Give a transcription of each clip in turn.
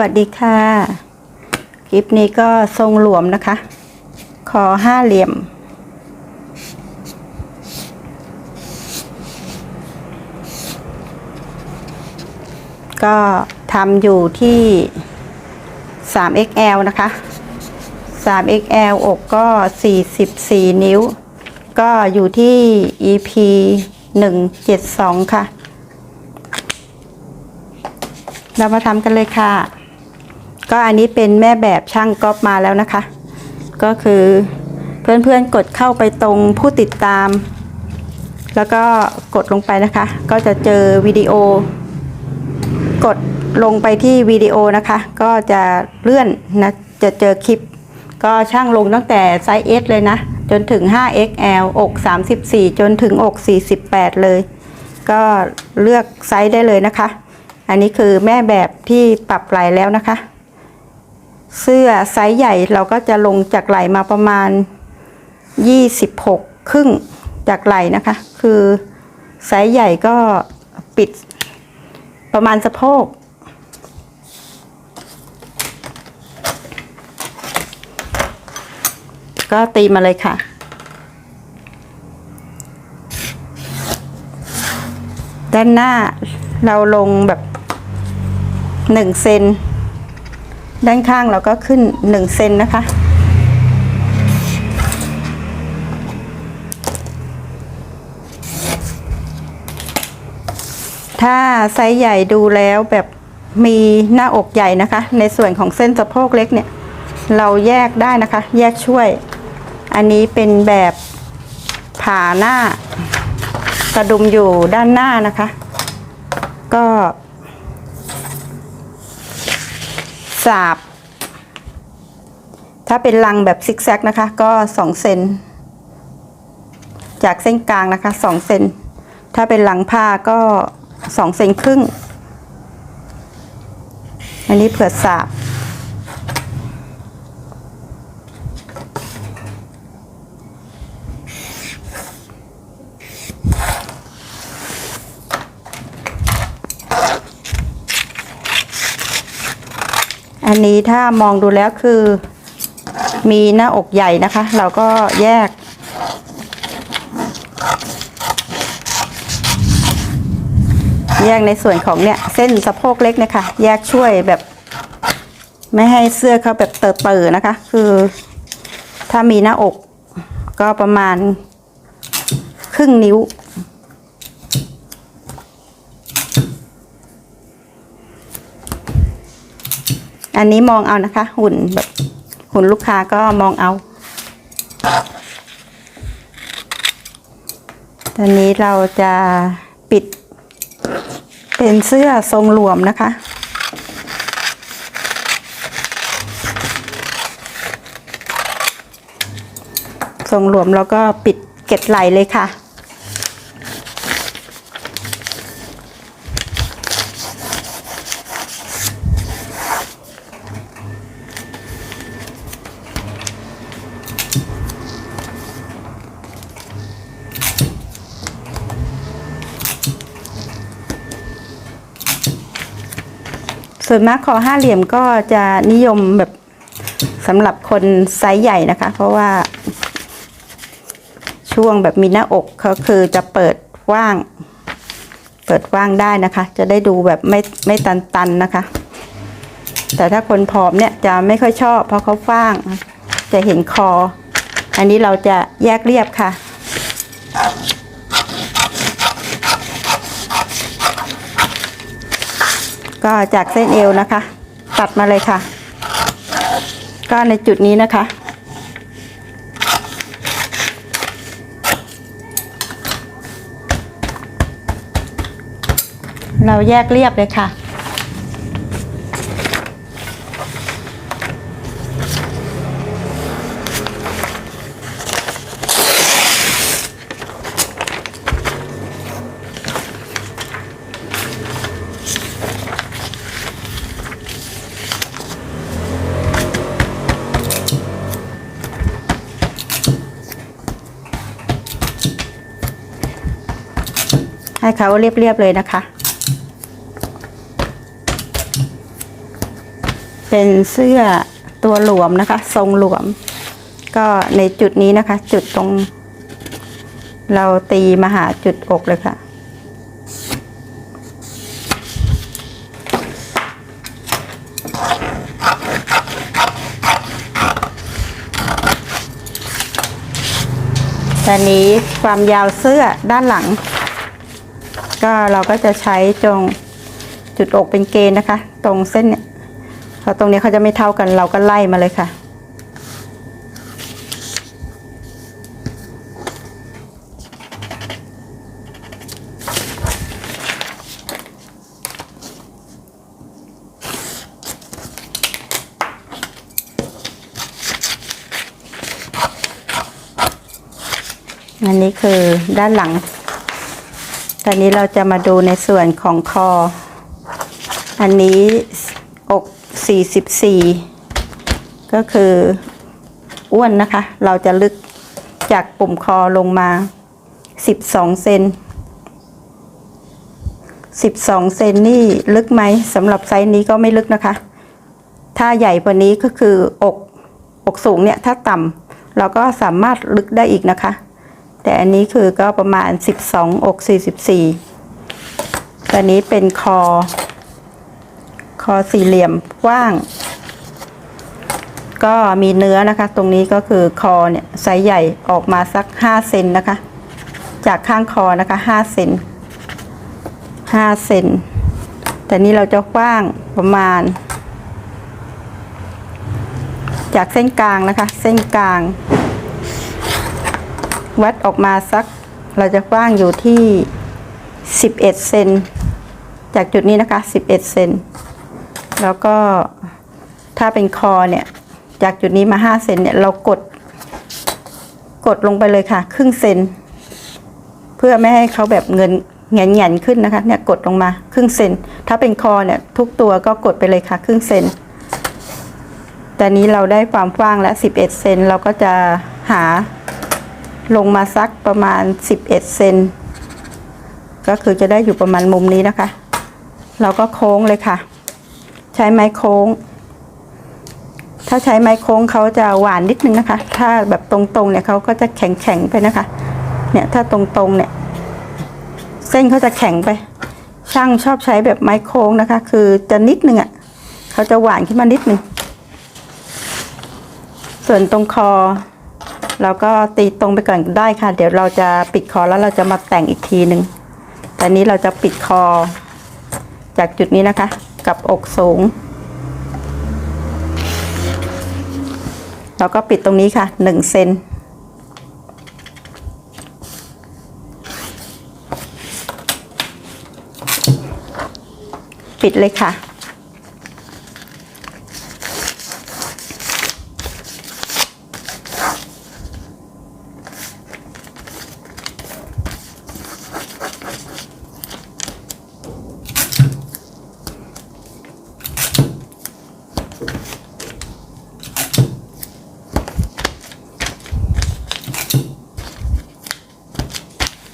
วัสดีค่ะ คลิปนี้ก็ทรงหลวมนะคะ คอห้าเหลี่ยม ก็ทำอยู่ที่ 3XL นะคะ 3XL อกก็ 44 นิ้ว ก็อยู่ที่ EP 172 ค่ะ เรามาทำกันเลยค่ะ ก็อันนี้เป็นแม่แบบช่างก๊อปมาแล้วนะคะ ก็คือเพื่อนๆกดเข้าไปตรงผู้ติดตาม แล้วก็กดลงไปนะคะ ก็จะเจอวิดีโอ กดลงไปที่วิดีโอนะคะ ก็จะเลื่อนนะจะเจอคลิป ก็ช่างลงตั้งแต่ไซส์ S เลยนะ จนถึง 5XL อก 34 จนถึงอก 48 เลย ก็เลือกไซส์ได้เลยนะคะ อันนี้คือแม่แบบที่ปรับไหลแล้วนะคะ เสื้อไซส์ใหญ่เราก็จะลงจากไหล่มาประมาณ 26 ครึ่งจากไหล่นะคะ คือไซส์ใหญ่ก็ปิดประมาณสะโพก ก็ตีมาเลยค่ะด้านหน้าเราลงแบบหนึ่งเซน ด้านข้างเราก็ขึ้นหนึ่งเซนนะคะ ถ้าไซส์ใหญ่ดูแล้วแบบมีหน้าอกใหญ่นะคะ ในส่วนของเส้นสะโพกเล็กเนี่ย เราแยกได้นะคะ แยกช่วย อันนี้เป็นแบบผ่าหน้ากระดุมอยู่ด้านหน้านะคะ ก็ สาบ ถ้าเป็นลังแบบซิกแซกนะคะ ก็สองเซนจากเส้นกลางนะคะสองเซนถ้าเป็นลังผ้าก็สองเซนครึ่ง อันนี้เผื่อสาบ นี้ถ้ามองดูแล้วคือ มีหน้าอกใหญ่นะคะ เราก็แยก แยกในส่วนของเนี่ย เส้นสะโพกเล็กนะคะ แยกช่วยแบบ ไม่ให้เสื้อเขาแบบเติร์ๆนะคะ คือ ถ้ามีหน้าอกก็ประมาณครึ่งนิ้ว อันนี้มองเอานะคะ หุ่นแบบหุ่นลูกค้าก็มองเอา ตอนนี้เราจะปิดเป็นเสื้อทรงหลวมนะคะ ทรงหลวมแล้วก็ปิดเกล็ดไหลเลยค่ะ ส่วนมากคอห้าเหลี่ยมก็จะนิยมแบบสำหรับคนไซส์ใหญ่นะคะ เพราะว่า ช่วงแบบมีหน้าอกเขาคือจะเปิดว่าง เปิดว่างได้นะคะ จะได้ดูแบบไม่ไม่ตันตันๆนะคะ แต่ถ้าคนผอมเนี่ยจะไม่ค่อยชอบ เพราะเขาฟ้าง จะเห็นคอ อันนี้เราจะแยกเรียบค่ะ ก็จากเส้นเอวนะคะ ตัดมาเลยค่ะ ก็ในจุดนี้นะคะ เราแยกเรียบเลยค่ะ ให้เขาเรียบๆเลยนะคะ เป็นเสื้อตัวหลวมนะคะ ทรงหลวม ก็ในจุดนี้นะคะ จุดตรง เราตีมาหาจุดอกเลยค่ะตอนนี้ความยาวเสื้อด้านหลัง ก็เราก็จะใช้ตรงจุดอกเป็นเกณฑ์นะคะ ตรงเส้นเนี่ยเพราะตรงนี้เขาจะไม่เท่ากันเราก็ไล่มาเลยค่ะ อันนี้คือด้านหลัง ตอนนี้เราจะมาดูในส่วนของคอ อันนี้อก44 ก็คืออ้วนนะคะ เราจะลึกจากปุ่มคอลงมา 12 เซน 12 เซนนี่ลึกไหมสำหรับไซส์นี้ก็ไม่ลึกนะคะ ถ้าใหญ่กว่านี้ก็คืออกอกสูงเนี่ย ถ้าต่ำเราก็สามารถลึกได้อีกนะคะ แต่อันนี้คือก็ประมาณ 12 อก 44ตอนนี้เป็นคอ คอสี่เหลี่ยมกว้าง ก็มีเนื้อนะคะ ตรงนี้ก็คือคอเนี่ยไซส์ใหญ่ออกมาสัก 5 เซนนะคะ จากข้างคอนะคะ 5 เซน5 เซน แต่นี้เราจะกว้างประมาณ จากเส้นกลางนะคะ เส้นกลาง วัดออกมาสักเราจะกว้างอยู่ที่ 11 เซนจากจุดนี้นะคะ 11 เซนแล้วก็ถ้าเป็นคอเนี่ย จากจุดนี้มา 5 เซนเนี่ยเรากด กดลงไปเลยค่ะ ครึ่งเซนเพื่อไม่ให้เขาแบบเงินแงนแงนๆขึ้นนะคะเนี่ยกดลงมาครึ่งเซนถ้าเป็นคอเนี่ยทุกตัวก็กดไปเลยค่ะ ครึ่งเซนแต่นี้เราได้ความกว้างแล้ว11 เซนเราก็จะหา ลงมาสักประมาณ 11 เซนก็คือจะได้อยู่ประมาณมุมนี้นะคะ เราก็โค้งเลยค่ะ ใช้ไม้โค้ง ถ้าใช้ไม้โค้งเขาจะหวานนิดนึงนะคะ ถ้าแบบตรงๆเนี่ยเขาก็จะแข็งๆไปนะคะ เนี่ยถ้าตรงๆเนี่ย เส้นเขาจะแข็งไป ช่างชอบใช้แบบไม้โค้งนะคะ คือจะนิดนึงอะ่ะเขาจะหวานขึ้นมานิดนึงส่วนตรงคอ เราก็ตีตรงไปก่อนได้ค่ะ เดี๋ยวเราจะปิดคอแล้วเราจะมาแต่งอีกทีหนึ่งแต่นี้เราจะปิดคอ จากจุดนี้นะคะ กับอกสูง เราก็ปิดตรงนี้ค่ะหนึ่งเซนปิดเลยค่ะ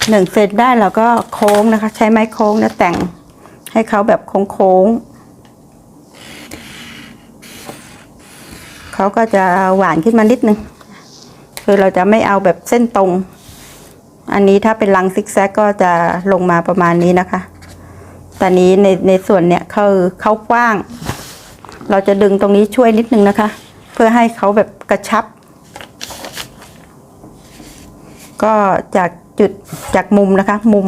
หนึ่งเซนได้เราก็โค้งนะคะ ใช้ไม้โค้งนะแต่งให้เขาแบบโค้งๆเขาก็จะหวานขึ้นมานิดนึงคือเราจะไม่เอาแบบเส้นตรง อันนี้ถ้าเป็นลังซิกแซกก็จะลงมาประมาณนี้นะคะ แต่นี้ในในส่วนเนี้ยเขาเขากว้าง เราจะดึงตรงนี้ช่วยนิดนึงนะคะ เพื่อให้เขาแบบกระชับ ก็จาก จุดจากมุมนะคะ มุม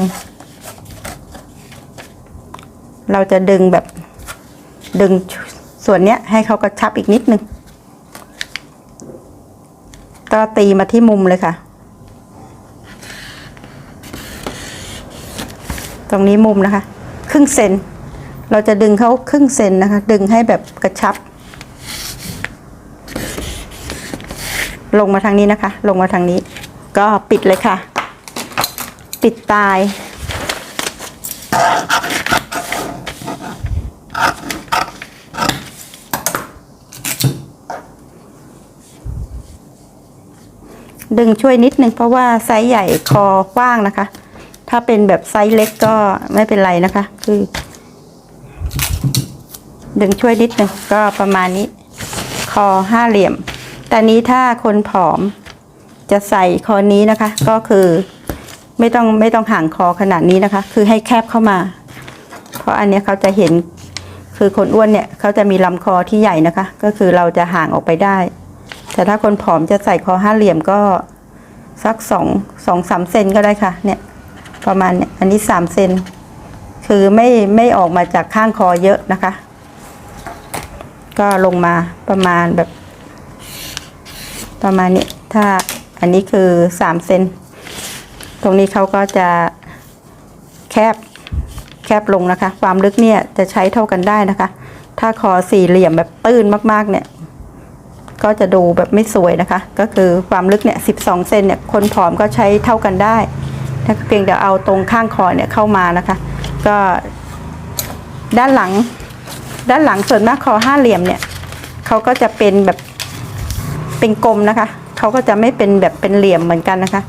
เราจะดึงแบบดึงส่วนเนี้ยให้เขากระชับอีกนิดนึงก็ตีมาที่มุมเลยค่ะ ตรงนี้มุมนะคะ ครึ่งเซน เราจะดึงเขาครึ่งเซนนะคะ ดึงให้แบบกระชับ ลงมาทางนี้นะคะ ลงมาทางนี้ ก็ปิดเลยค่ะ ปิดตาย ดึงช่วยนิดนึงเพราะว่าไซส์ใหญ่คอกว้างนะคะ ถ้าเป็นแบบไซส์เล็กก็ไม่เป็นไรนะคะ คือ ดึงช่วยนิดนึงก็ประมาณนี้ คอห้าเหลี่ยม แต่นี้ถ้าคนผอมจะใส่คอนี้นะคะ ก็คือ ไม่ต้องไม่ต้องห่างคอขนาดนี้นะคะ คือให้แคบเข้ามา เพราะอันเนี้ยเขาจะเห็นคือคนอ้วนเนี่ยเขาจะมีลำคอที่ใหญ่นะคะ ก็คือเราจะห่างออกไปได้ แต่ถ้าคนผอมจะใส่คอห้าเหลี่ยมก็สักสองสองสามเซนก็ได้ค่ะ เนี่ย ประมาณเนี่ยอันนี้สามเซนคือไม่ไม่ออกมาจากข้างคอเยอะนะคะ ก็ลงมาประมาณแบบ ประมาณนี้ถ้าอันนี้คือสามเซน ตรงนี้เขาก็จะแคบแคบลงนะคะ ความลึกเนี่ยจะใช้เท่ากันได้นะคะ ถ้าคอสี่เหลี่ยมแบบตื้นมากๆเนี่ยก็จะดูแบบไม่สวยนะคะ ก็คือความลึกเนี่ยสิบสองเซนเนี่ยคนผอมก็ใช้เท่ากันได้ถ้าเพียงแต่เอาตรงข้างคอเนี่ยเข้ามานะคะ ก็ด้านหลังด้านหลังส่วนมากคอห้าเหลี่ยมเนี่ยเขาก็จะเป็นแบบเป็นกลมนะคะเขาก็จะไม่เป็นแบบเป็นเหลี่ยมเหมือนกันนะคะ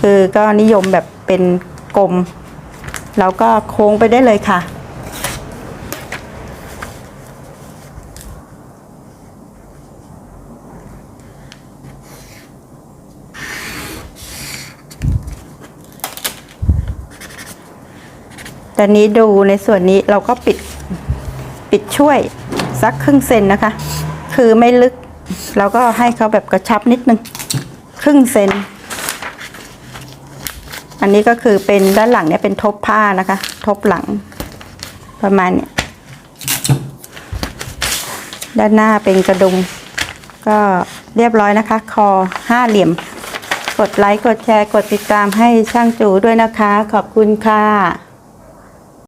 คือก็นิยมแบบเป็นกลม แล้วก็โค้งไปได้เลยค่ะตอนนี้ดูในส่วนนี้เราก็ปิดปิดช่วยสักครึ่งเซนนะคะ คือไม่ลึกเราก็ให้เขาแบบกระชับนิดนึง ครึ่งเซน อันนี้ก็คือเป็นด้านหลังเนี่ยเป็นทบผ้านะคะ ทบหลัง ประมาณเนี่ยด้านหน้าเป็นกระดุม ก็เรียบร้อยนะคะ คอห้าเหลี่ยม กดไลค์ กดแชร์ กดติดตามให้ช่างจูด้วยนะคะ ขอบคุณค่ะ